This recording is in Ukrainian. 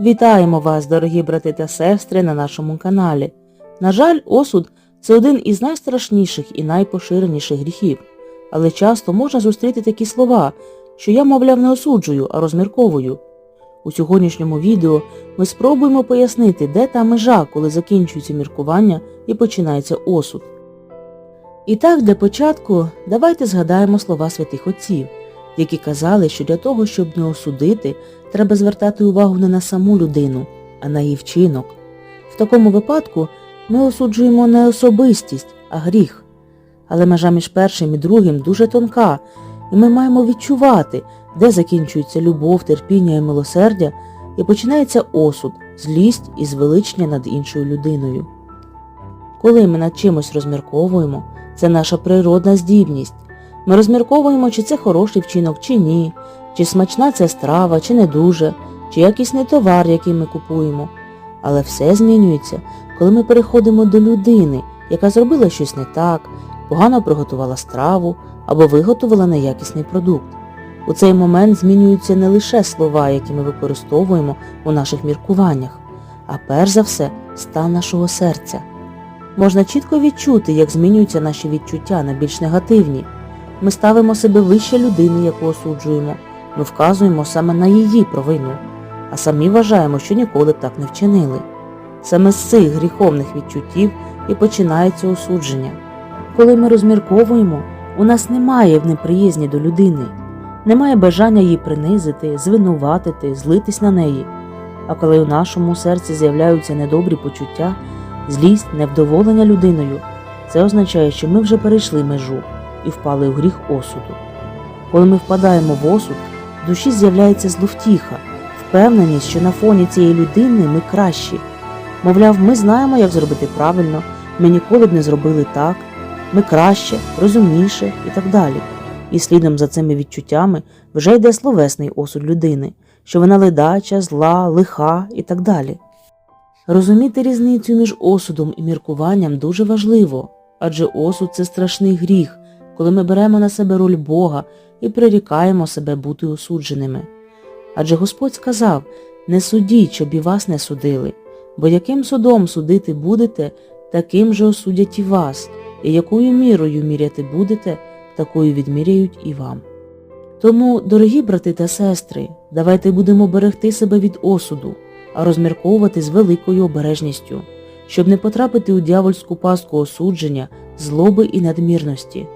Вітаємо вас, дорогі брати та сестри, на нашому каналі. На жаль, осуд це один із найстрашніших і найпоширеніших гріхів, але часто можна зустріти такі слова, що я, мовляв, не осуджую, а розмірковую. У сьогоднішньому відео ми спробуємо пояснити, де та межа, коли закінчується міркування і починається осуд. І так, для початку, давайте згадаємо слова святих отців, які казали, що для того, щоб не осудити, треба звертати увагу не на саму людину, а на її вчинок. В такому випадку ми осуджуємо не особистість, а гріх. Але межа між першим і другим дуже тонка, і ми маємо відчувати, де закінчується любов, терпіння і милосердя, і починається осуд, злість і звеличення над іншою людиною. Коли ми над чимось розмірковуємо, це наша природна здібність. Ми розмірковуємо, чи це хороший вчинок, чи ні, чи смачна це страва, чи не дуже, чи якісний товар, який ми купуємо. Але все змінюється, коли ми переходимо до людини, яка зробила щось не так, погано приготувала страву або виготовила неякісний продукт. У цей момент змінюються не лише слова, які ми використовуємо у наших міркуваннях, а перш за все стан нашого серця. Можна чітко відчути, як змінюються наші відчуття на більш негативні. Ми ставимо себе вище людини, яку осуджуємо, ми вказуємо саме на її провину, а самі вважаємо, що ніколи так не вчинили. Саме з цих гріховних відчуттів і починається осудження. Коли ми розмірковуємо, у нас немає в неприязні до людини, немає бажання її принизити, звинуватити, злитись на неї. А коли у нашому серці з'являються недобрі почуття, злість, невдоволення людиною, це означає, що ми вже перейшли межу і впали у гріх осуду. Коли ми впадаємо в осуд, в душі з'являється зловтіха, впевненість, що на фоні цієї людини ми кращі. Мовляв, ми знаємо, як зробити правильно, ми ніколи б не зробили так, ми краще, розумніше і так далі. І слідом за цими відчуттями вже йде словесний осуд людини, що вона ледача, зла, лиха і так далі. Розуміти різницю між осудом і міркуванням дуже важливо, адже осуд це страшний гріх, коли ми беремо на себе роль Бога і прирікаємо себе бути осудженими. Адже Господь сказав не судіть, щоб і вас не судили, бо яким судом судити будете, таким же осудять і вас, і якою мірою міряти будете, такою відміряють і вам. Тому, дорогі брати та сестри, давайте будемо берегти себе від осуду, а розмірковувати з великою обережністю, щоб не потрапити у дьявольську пастку осудження, злоби і надмірності.